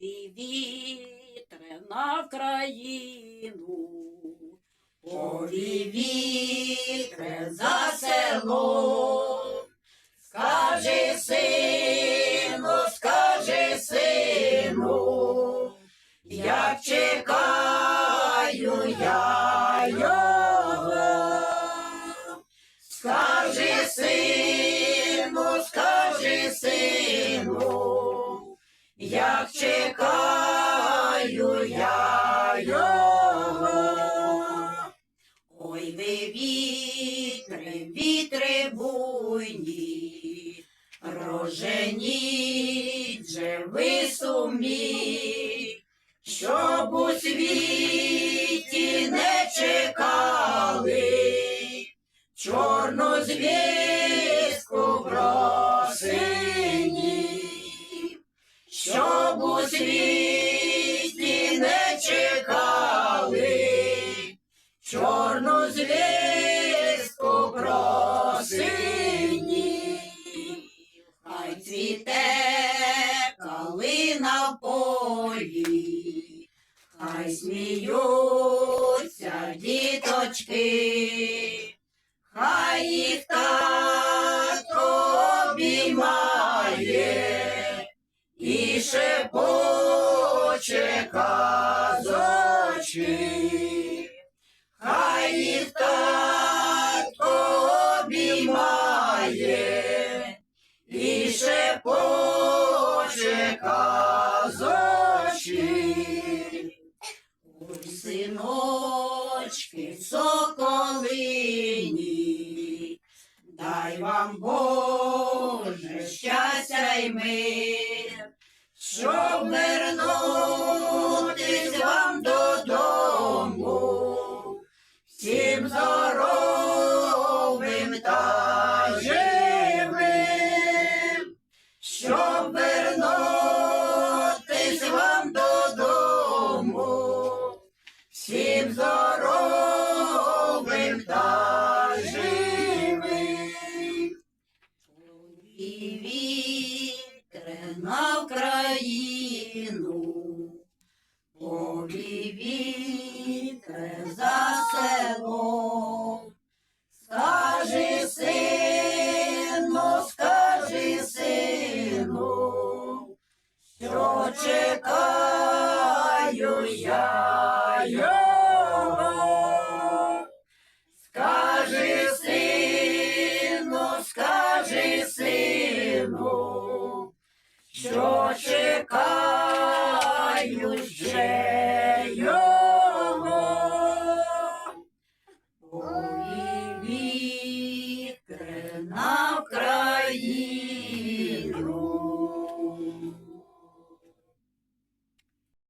і вітре на країну. Ой, вітре за село, скажи сину, скажи сину, як чекаю я його. Як чекаю я його. Ой, ви вітри, вітри буйні, роженіть же ви сумні, щоб у світі не чекали чорну звістку полі, хай сміються діточки, хай їх татко обіймає і шепоче казочки. Хай їх татко обіймає і шепоче казочки. Ой, синочки, соколині, дай вам Боже щастя й мир, щоб вернутись вам додому, всім здоровим та живим, Крем за селом. Скажи, сину, скажи, сину, що чекаю я його. Скажи, сину, скажи, сину, що чекаю ще.